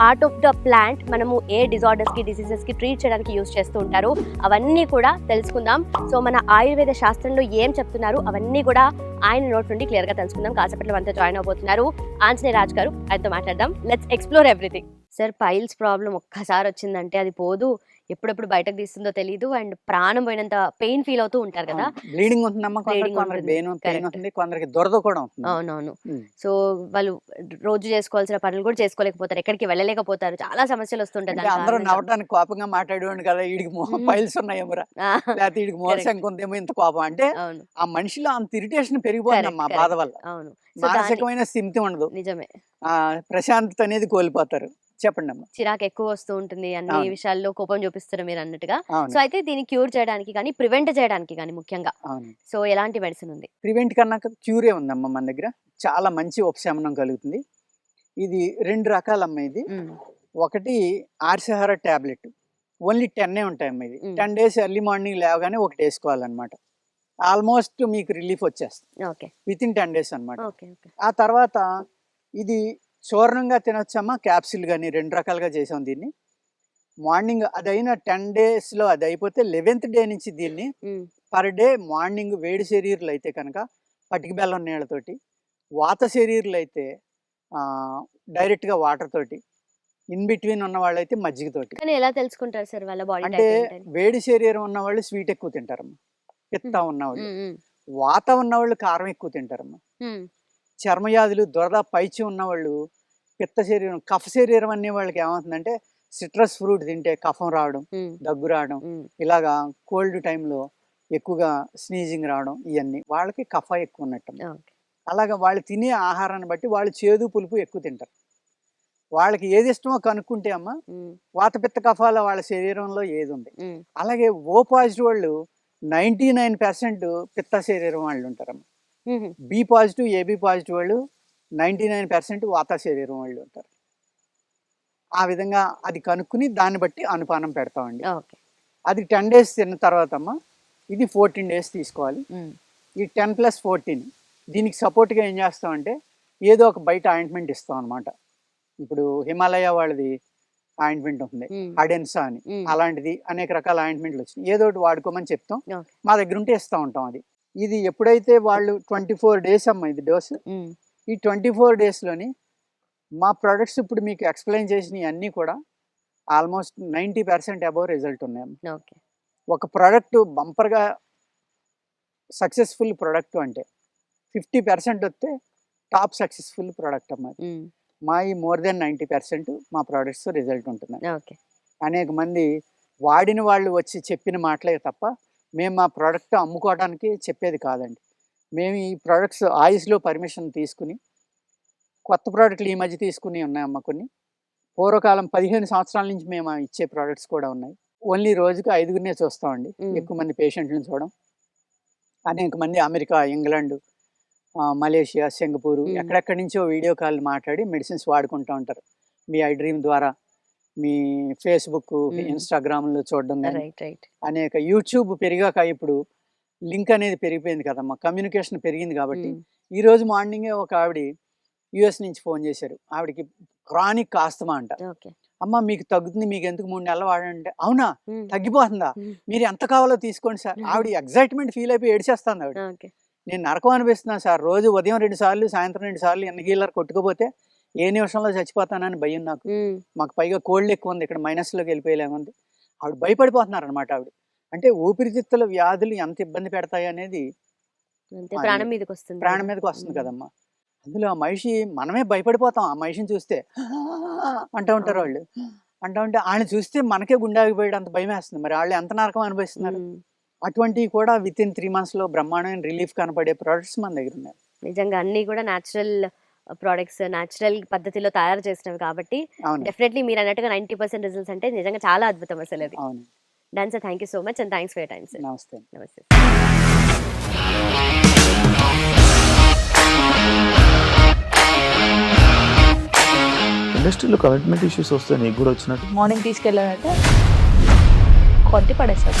Part of the plant మనము ఏ డిజార్డర్స్కి కి డిసీజెస్కి ట్రీట్ చేయడానికి యూస్ చేస్తూ ఉంటారు. అవన్నీ కూడా తెలుసుకుందాం. సో మన ఆయుర్వేద శాస్త్రంలో ఏం చెప్తున్నారు? అవన్నీ కూడా ఆయన నోట్ నుండి క్లియర్గా తెలుసుకుందాం. కాసేపట్లో మనతో జాయిన్ అవబోతున్నారు. ఆంజనేయ రాజ్ గారు ఆయనతో మాట్లాడదాం. Let's explore everything sir piles problem ఒక్కసారి వచ్చిందంటే అది పోదు. ఎప్పుడెప్పుడు బయటకు తీస్తుందో తెలియదు అండ్ ప్రాణం పోయినంత పెయిన్ ఫీల్ అవుతూ ఉంటారు కదా. బ్లీడింగ్ ఉంటుంది. కొందరికి దురద కూడా అవునవును. సో వాళ్ళు రోజు చేసుకోవాల్సిన పనులు కూడా చేసుకోలేకపోతారు. ఎక్కడికి వెళ్ళలేకపోతారు. చాలా సమస్యలు వస్తుంటాయి అందరూ కారణంగా. నవ్వటానికి కోపంగా మాట్లాడేవాడు కదా వీడికి. పైల్స్ ఉన్నాయేమోరా. ఆ, లేకపోతే వీడికి మోసంకి ఉందేమో ఇంత కోపం. అంటే ఆ మనిషిలో అంత ఇరిటేషన్ పెరిగిపోతుందమ్మా Correct, బాధ వల్ల. అవును. మానసికమైన స్థిమితి ఉండదు. నిజమే. ఆ ప్రశాంతత అనేది కోల్పోతారు. చెప్పండి అమ్మా. చిరాకు ఎక్కువ వస్తూ ఉంటుంది. అన్ని. విషయాల్లో కోపం చూపిస్తారు మీరు అన్నట్టుగా. సో అయితే దీన్ని క్యూర్ చేయడానికి కానీ ప్రివెంట్ చేయడానికి కానీ ముఖ్యంగా సో ఎలాంటి మెడిసిన్ ఉంది? ప్రివెంట్ కన్నా క్యూరే ఉందమ్మా మన దగ్గర. చాలా మంచి ఉపశమనం కలుగుతుంది. ఇది రెండు రకాలమ్మా ఇది. ఒకటి ఆర్సహార టాబ్లెట్. ఓన్లీ టెన్నే ఉంటాయమ్మా ఇది. టెన్ డేస్ ఎర్లీ మార్నింగ్ లేవగానే ఒకటి వేసుకోవాలన్నమాట. ఆల్మోస్ట్ మీకు రిలీఫ్ వచ్చేస్తుంది. Okay. Within ten days అనమాట ఆ తర్వాత ఇది చూర్ణంగా తినొచ్చమ్మా క్యాప్సిల్ కానీ రెండు రకాలుగా చేసాం దీన్ని. మార్నింగ్ అది అయిన టెన్ డేస్లో అది అయిపోతే లెవెన్త్ డే నుంచి దీన్ని పర్ డే మార్నింగ్ వేడి శరీరాలు అయితే కనుక పటికి బెల్లం నీళ్ళతోటి వాత శరీరాలు అయితే డైరెక్ట్గా వాటర్ తోటి ఇన్ బిట్వీన్ ఉన్న వాళ్ళైతే మజ్జిగతోటి కానీ ఎలా తెలుసుకుంటారు సార్ వాళ్ళ బాడీ అంటే వేడి శరీరం ఉన్న వాళ్ళు స్వీట్ ఎక్కువ తింటారమ్మా పిత్త ఉన్నవాళ్ళు వాత ఉన్నవాళ్ళు కారం ఎక్కువ తింటారమ్మా. చర్మవ్యాధులు దురద పైచి ఉన్నవాళ్ళు పిత్త శరీరం కఫ శరీరం అనే వాళ్ళకి ఏమవుతుందంటే సిట్రస్ ఫ్రూట్ తింటే కఫం రావడం దగ్గు రావడం ఇలాగా కోల్డ్ టైంలో ఎక్కువగా స్నీజింగ్ రావడం ఇవన్నీ వాళ్ళకి కఫ ఎక్కువ ఉన్నట్టు అలాగా వాళ్ళు తినే ఆహారాన్ని బట్టి వాళ్ళు చేదు పులుపు ఎక్కువ తింటారు. వాళ్ళకి ఏది ఇష్టమో కనుక్కుంటే అమ్మ ఉమ్, వాతపిత్త కఫాల వాళ్ళ శరీరంలో ఏది ఉంది అలాగే ఓ పాజిటివ్ వాళ్ళు నైంటీ నైన్ పర్సెంట్ పిత్త శరీరం వాళ్ళు ఉంటారమ్మ. బి పాజిటివ్ ఏబి పాజిటివ్ వాళ్ళు నైంటీ నైన్ పర్సెంట్ వాత శరీరం వాళ్ళు ఉంటారు. ఆ విధంగా అది కనుక్కుని దాన్ని బట్టి అనుపానం పెడతామండి. అది టెన్ డేస్ తిన్న తర్వాత అమ్మ ఇది ఫోర్టీన్ డేస్ తీసుకోవాలి. ఈ టెన్ ప్లస్ ఫోర్టీన్ దీనికి సపోర్ట్గా ఏం చేస్తామంటే ఏదో ఒక బయట ఆయింట్మెంట్ ఇస్తాం అనమాట ఇప్పుడు హిమాలయ వాళ్ళది ఆయింట్మెంట్ ఉంది ఉమ్, అడెన్సా అని. అలాంటిది అనేక రకాల ఆయింట్మెంట్లు వచ్చినాయి. ఏదో ఒకటి వాడుకోమని చెప్తాం. మా దగ్గర ఉంటే ఇస్తూ ఉంటాం అది. ఇది ఎప్పుడైతే వాళ్ళు ట్వంటీ ఫోర్ డేస్ అమ్మ ఇది డోసు ఈ ట్వంటీ ఫోర్ డేస్లోని మా ప్రొడక్ట్స్ ఇప్పుడు మీకు ఎక్స్ప్లెయిన్ చేసినవి అన్నీ కూడా almost ninety percent above result ఉన్నాయి ఓకే. ఒక ప్రోడక్ట్ బంపర్గా సక్సెస్ఫుల్ ప్రోడక్ట్ అంటే ఫిఫ్టీ పర్సెంట్ వస్తే టాప్ సక్సెస్ఫుల్ ప్రోడక్ట్ ఉమ్, మా ఈ మోర్ దెన్ నైంటీ పర్సెంట్ మా ప్రోడక్ట్స్ రిజల్ట్ ఉంటుంది ఓకే. అనేక మంది వాడిన వాళ్ళు వచ్చి చెప్పిన మాటలే తప్ప మేము మా ప్రోడక్ట్ అమ్ముకోవడానికి చెప్పేది కాదండి. మేము ఈ ప్రోడక్ట్స్ ఆయుష్లో పర్మిషన్ తీసుకుని కొత్త ప్రోడక్ట్లు ఈ మధ్య తీసుకుని ఉన్నాయమ్మ కొన్ని. పూర్వకాలం పదిహేను సంవత్సరాల నుంచి మేము ఇచ్చే ప్రోడక్ట్స్ కూడా ఉన్నాయి. ఓన్లీ రోజుకి ఐదుగురినే చూస్తామండి. ఎక్కువ మంది పేషెంట్లను చూడడం అనేక మంది అమెరికా ఇంగ్లాండ్ మలేషియా సింగపూర్. ఎక్కడెక్కడి నుంచో వీడియో కాల్ మాట్లాడి మెడిసిన్స్ వాడుకుంటూ ఉంటారు. మీ ఐ డ్రీమ్ ద్వారా మీ ఫేస్బుక్. ఇన్స్టాగ్రామ్లో చూడడం కానీ రైట్ రైట్ అనేక యూట్యూబ్ పెరిగాక ఇప్పుడు లింక్ అనేది పెరిగిపోయింది కదమ్మా. కమ్యూనికేషన్ పెరిగింది కాబట్టి ఈ రోజు మార్నింగే ఒక ఆవిడ యుఎస్ నుంచి ఫోన్ చేశారు. ఆవిడకి క్రానిక్ ఆస్తమా అంట. అమ్మ మీకు తగ్గుతుంది మీకు ఎందుకు మూడు నెలలు వాడంటే అవునా? తగ్గిపోతుందా? మీరు ఎంత కావాలో తీసుకోండి సార్. ఆవిడ ఎగ్జైట్మెంట్ ఫీల్ అయిపోయి ఏడ్చేస్తాను ఆవిడ. నేను నరకం అనిపిస్తున్నాను సార్. రోజు ఉదయం రెండు సార్లు సాయంత్రం రెండు సార్లు ఎన్ని హీలర్ కొట్టుకుపోతే ఏ నిమిషంలో చచ్చిపోతానని భయం నాకు. మాకు పైగా కోల్డ్ ఎక్కువ ఉంది ఇక్కడ మైనస్లోకి వెళ్ళిపోయేలాగుంది ఆవిడ భయపడిపోతున్నారు అనమాట ఆవిడ. అంటే ఊపిరితిత్తుల వ్యాధులు ఎంత ఇబ్బంది పెడతాయి అనేది ప్రాణం మీదకి వస్తుంది ప్రాణం. మీదకి వస్తుంది కదమ్మా. అందులో ఆ మనిషి మనమే భయపడిపోతాం. ఆ మనిషిని చూస్తే అంటూ ఉంటారు. వాళ్ళు. అంటూ ఉంటే ఆయన చూస్తే మనకే గుండె ఆగిపోయాడు అంత భయం వేస్తుంది. మరి వాళ్ళు ఎంత నరకం అనుభవిస్తున్నారు? అటువంటివి కూడా విత్ ఇన్ త్రీ మంత్స్లో బ్రహ్మాండమైన రిలీఫ్ కనపడే ప్రోడక్ట్స్ మన దగ్గర ఉన్నాయి. నిజంగా అన్ని కూడా న్యాచురల్ ప్రోడక్ట్స్ న్యాచురల్ పద్ధతిలో తయారు చేసినవి కాబట్టి డెఫినెట్లీ మీరు అన్నట్టుగా నైంటీ పర్సెంట్ రిజల్ట్స్ అంటే నిజంగా చాలా అద్భుతం అసలు అది. అవును. Done sir thank you so much and thanks for time sir నమస్తే. నమస్తే ఇండస్ట్రీలో కమిట్మెంట్ ఇష్యూస్ వస్తే నీకు కూడా వచ్చినట్టు? మార్నింగ్ తీసుకెళ్ళానంటే కొట్టి పడేస్తారు